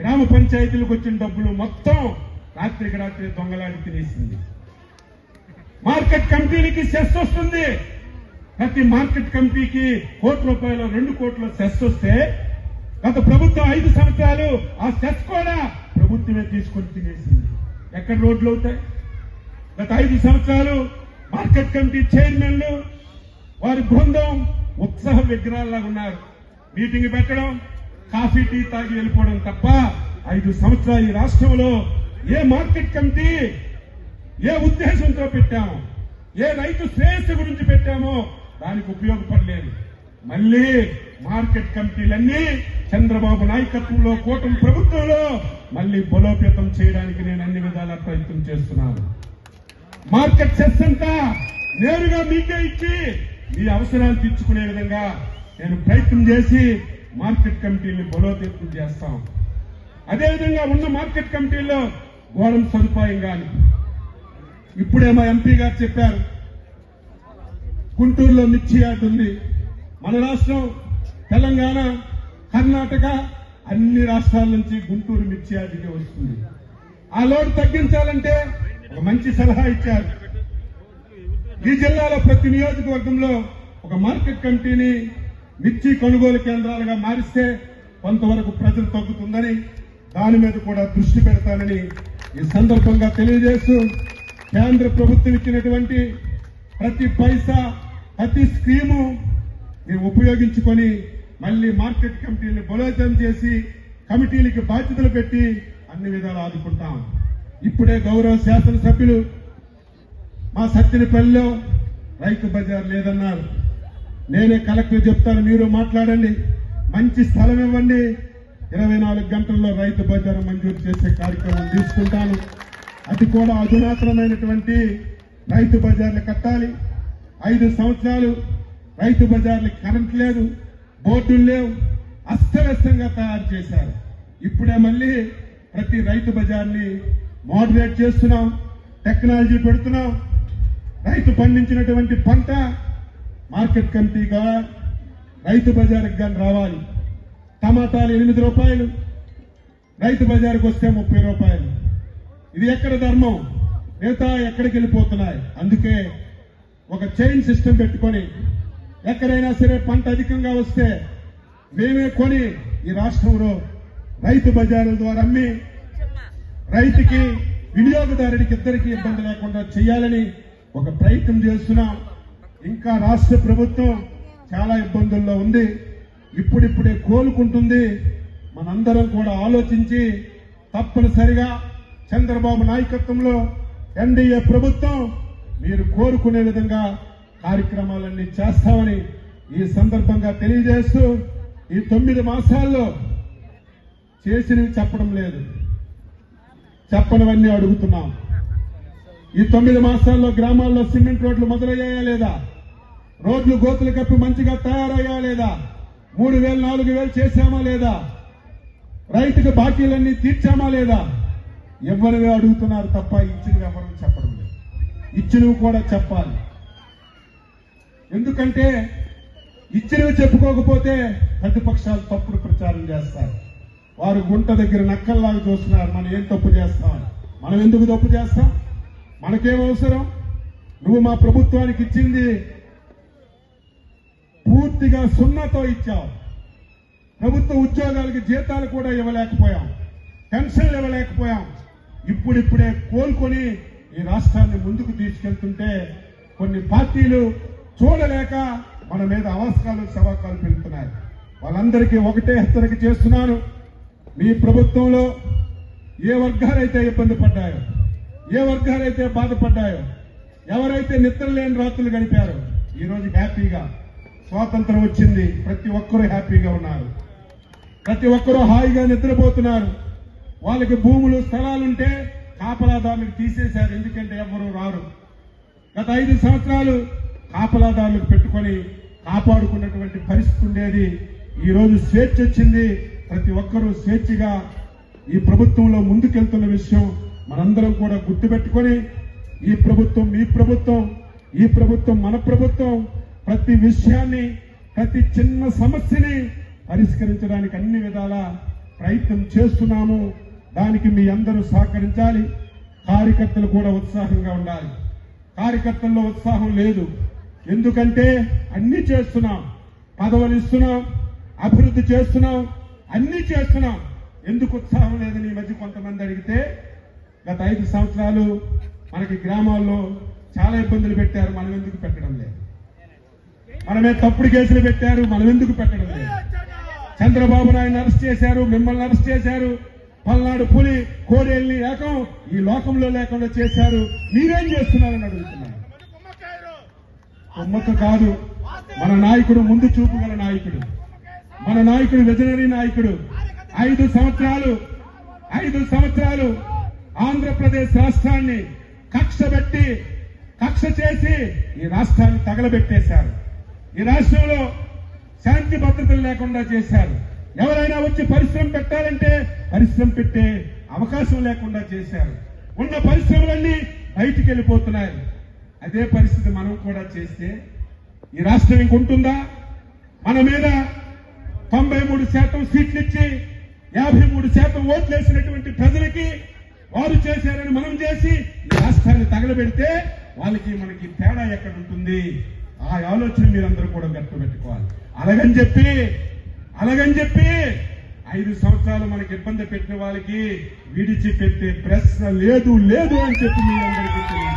గ్రామ పంచాయతీలకు వచ్చిన డబ్బులు మొత్తం రాత్రికి రాత్రి దొంగలాడి తినేసింది. మార్కెట్ కమిటీలకి సెస్ వస్తుంది. ప్రతి మార్కెట్ కమిటీకి కోటి రూపాయలు రెండు కోట్ల సెస్ వస్తే గత ప్రభుత్వం ఐదు సంవత్సరాలు ఆ సెస్ కూడా ప్రభుత్వమే తీసుకొని తినేసింది. ఎక్కడ రోడ్లు అవుతాయి? గత ఐదు సంవత్సరాలు మార్కెట్ కమిటీ చైర్మన్లు వారి బృందం ఉత్సాహ విగ్రహాల్లాగా ఉన్నారు. మీటింగ్ పెట్టడం కాఫీ టీ తాగి వెళ్ళిపోవడం తప్ప ఐదు సంవత్సరాలు ఈ రాష్ట్రంలో ఏ మార్కెట్ కమిటీ ఏ ఉద్దేశంతో పెట్టాము ఏ రైతు శ్రేయస్సు గురించి పెట్టామో దానికి ఉపయోగపడలేదు. మళ్ళీ మార్కెట్ కమిటీలన్నీ చంద్రబాబు నాయకత్వంలో కూటమి ప్రభుత్వంలో మళ్ళీ బలోపేతం చేయడానికి నేను అన్ని విధాలా ప్రయత్నం చేస్తున్నాను. మార్కెట్ సెస్ అంతా నేరుగా మీకే ఇచ్చి మీ అవసరాలు తీర్చుకునే విధంగా నేను ప్రయత్నం చేసి మార్కెట్ కమిటీని బలోపేతం చేస్తాం. అదేవిధంగా ఉన్న మార్కెట్ కమిటీల్లో ఘోరం సదుపాయం కానీ ఇప్పుడే మా ఎంపీ గారు చెప్పారు గుంటూరులో మిర్చి యార్డ్ ఉంది. మన రాష్ట్రం తెలంగాణ కర్ణాటక అన్ని రాష్ట్రాల నుంచి గుంటూరు మిర్చి యార్డుకి వస్తుంది. ఆ లోడ్ తగ్గించాలంటే ఒక మంచి సలహా ఇచ్చారు. ఈ జిల్లాలో ప్రతి నియోజకవర్గంలో ఒక మార్కెట్ కమిటీని మిర్చి కొనుగోలు కేంద్రాలుగా మారిస్తే కొంతవరకు ప్రజలు తగ్గుతుందని దాని మీద కూడా దృష్టి పెడతానని ఈ సందర్భంగా తెలియజేస్తూ కేంద్ర ప్రభుత్వం ఇచ్చినటువంటి ప్రతి పైసా ప్రతి స్కీము మీరు ఉపయోగించుకొని మళ్ళీ మార్కెట్ కమిటీని బలోపేతం చేసి కమిటీలకి బాధ్యతలు పెట్టి అన్ని విధాలు ఆదుకుంటాం. ఇప్పుడే గౌరవ శాసనసభ్యులు మా సత్తినిపల్లిలో రైతు బజార్ లేదన్నారు. నేనే కలెక్టర్ చెప్తాను మీరు మాట్లాడండి. మంచి స్థలం ఇవ్వండి. ఇరవై నాలుగు గంటల్లో రైతు బజార్ మంజూరు చేసే కార్యక్రమం తీసుకుంటాను. అది కూడా అధునాతనమైనటువంటి రైతు బజార్లు కట్టాలి. ఐదు సంవత్సరాలు రైతు బజార్లు కరెంట్ లేదు బోర్డులు లేవు అస్తవ్యస్తంగా తయారు చేశారు. ఇప్పుడే మళ్ళీ ప్రతి రైతు బజార్ని మోడరేట్ చేస్తున్నాం టెక్నాలజీ పెడుతున్నాం. రైతు పండించినటువంటి పంట మార్కెట్ కమిటీగా రైతు బజార్కి కానీ రావాలి. టమాటాలు ఎనిమిది రూపాయలు రైతు బజార్కి వస్తే ముప్పై రూపాయలు. ఇది ఎక్కడ ధర్మం? మిగతా ఎక్కడికి వెళ్ళిపోతున్నాయి? అందుకే ఒక చైన్ సిస్టమ్ పెట్టుకొని ఎక్కడైనా సరే పంట అధికంగా వస్తే మేమే కొని ఈ రాష్ట్రంలో రైతు బజారుల ద్వారా అమ్మి రైతుకి వినియోగదారుడికి ఇద్దరికి ఇబ్బంది లేకుండా చేయాలని ఒక ప్రయత్నం చేస్తున్నాం. ఇంకా రాష్ట్ర ప్రభుత్వం చాలా ఇబ్బందుల్లో ఉంది. ఇప్పుడిప్పుడే కోలుకుంటుంది. మనందరం కూడా ఆలోచించి తప్పనిసరిగా చంద్రబాబు నాయకత్వంలో ఎన్డీఏ ప్రభుత్వం మీరు కోరుకునే విధంగా కార్యక్రమాలన్నీ చేస్తామని ఈ సందర్భంగా తెలియజేస్తూ ఈ తొమ్మిది మాసాల్లో చేసినవి చెప్పడం లేదు. చెప్పనివన్నీ అడుగుతున్నాం. ఈ తొమ్మిది మాసాల్లో గ్రామాల్లో సిమెంట్ రోడ్లు మొదలయ్యాయా లేదా? రోడ్లు గోతులు కప్పి మంచిగా తయారయ్యా లేదా? మూడు వేలు నాలుగు వేలు చేశామా లేదా? రైతుకు బాకీలన్నీ తీర్చామా లేదా? ఎవరివే అడుగుతున్నారు తప్ప ఇచ్చినవి ఎవరు చెప్పడం లేదు. ఇచ్చినవి కూడా చెప్పాలి. ఎందుకంటే ఇచ్చినవి చెప్పుకోకపోతే ప్రతిపక్షాలు తప్పుడు ప్రచారం చేస్తారు. వారు గుంట దగ్గర నక్కల్లాగా చూస్తున్నారు మనం ఏం తప్పు చేస్తామని మనం ఎందుకు తప్పు చేస్తాం? మనకేం అవసరం? నువ్వు మా ప్రభుత్వానికి ఇచ్చింది పూర్తిగా సున్నాతో ఇచ్చావు. ప్రభుత్వ ఉద్యోగాలకి జీతాలు కూడా ఇవ్వలేకపోయాం. పెన్షన్లు ఇవ్వలేకపోయాం. ఇప్పుడిప్పుడే కోలుకొని ఈ రాష్ట్రాన్ని ముందుకు తీసుకెళ్తుంటే కొన్ని పార్టీలు చూడలేక మన మీద అవసరాలు సవాకాలు పెడుతున్నాయి. వాళ్ళందరికీ ఒకటే హెచ్చరిక చేస్తున్నాను. మీ ప్రభుత్వంలో ఏ వర్గాలైతే ఇబ్బంది పడ్డాయో ఏ వర్గాలైతే బాధపడ్డాయో ఎవరైతే నిద్రలేని రాత్రులు గడిపారో ఈ హ్యాపీగా స్వాతంత్రం వచ్చింది. ప్రతి ఒక్కరూ హ్యాపీగా ఉన్నారు. ప్రతి ఒక్కరూ హాయిగా నిద్రపోతున్నారు. వాళ్ళకి భూములు స్థలాలుంటే కాపలాదారులకు తీసేశారు. ఎందుకంటే ఎవరు రారు. గత ఐదు సంవత్సరాలు కాపలాదారులకు పెట్టుకొని కాపాడుకున్నటువంటి పరిస్థితి ఉండేది. ఈరోజు స్వేచ్ఛ వచ్చింది. ప్రతి ఒక్కరూ స్వేచ్ఛగా ఈ ప్రభుత్వంలో ముందుకెళ్తున్న విషయం మనందరం కూడా గుర్తుపెట్టుకొని ఈ ప్రభుత్వం మీ ప్రభుత్వం ఈ ప్రభుత్వం మన ప్రభుత్వం ప్రతి విషయాన్ని ప్రతి చిన్న సమస్యని పరిష్కరించడానికి అన్ని విధాలా ప్రయత్నం చేస్తున్నాము. దానికి మీ అందరూ సహకరించాలి. కార్యకర్తలు కూడా ఉత్సాహంగా ఉండాలి. కార్యకర్తల్లో ఉత్సాహం లేదు. ఎందుకంటే అన్ని చేస్తున్నాం. పదవులు ఇస్తున్నాం. అభివృద్ధి చేస్తున్నాం. అన్ని చేస్తున్నాం. ఎందుకు ఉత్సాహం లేదని ఈ మధ్య కొంతమంది అడిగితే గత ఐదు సంవత్సరాలు మనకి గ్రామాల్లో చాలా ఇబ్బందులు పెట్టారు మనం ఎందుకు పెట్టడం లేదు? మనమే తప్పుడు కేసులు పెట్టారు మనం ఎందుకు పెట్టడం లేదు? చంద్రబాబు నాయుడు అరెస్ట్ చేశారు మిమ్మల్ని అరెస్ట్ చేశారు పల్నాడు పులి కోడేల్ని ఏకం ఈ లోకంలో లేకుండా చేశారు. మీరేం చేస్తున్నారని అడుగుతున్నారు కొమ్మక్క కాదు మన నాయకుడు ముందు చూపు గల నాయకుడు. మన నాయకుడు విజనరీ నాయకుడు. ఐదు సంవత్సరాలు ఐదు సంవత్సరాలు ఆంధ్రప్రదేశ్ రాష్ట్రాన్ని కక్ష పెట్టి కక్ష చేసి ఈ రాష్ట్రాన్ని తగలబెట్టేశారు. ఈ రాష్ట్రంలో శాంతి భద్రతలు లేకుండా చేశారు. ఎవరైనా వచ్చి పరిశ్రమ పెట్టాలంటే పరిశ్రమ పెట్టే అవకాశం లేకుండా చేశారు. ఉన్న పరిశ్రమలన్నీ బయటికి వెళ్ళిపోతున్నాయి. అదే పరిస్థితి మనం కూడా చేస్తే ఈ రాష్ట్రం ఇంకుంటుందా? మన మీద తొంభై మూడు శాతం సీట్లు ఇచ్చి యాభై మూడు శాతం ఓట్లు వేసినటువంటి ప్రజలకి వారు చేశారని మనం చేసి రాష్ట్రాన్ని తగలబెడితే వాళ్ళకి మనకి తేడా ఎక్కడ ఉంటుంది? ఆ ఆలోచన మీరందరూ కూడా పెట్టుకోవాలి అలాగని చెప్పి అలాగని చెప్పి ఐదు సంవత్సరాలు మనకి ఇబ్బంది పెట్టిన వాళ్ళకి విడిచిపెట్టే ప్రశ్న లేదు లేదు అని చెప్పి మీ అందరికీ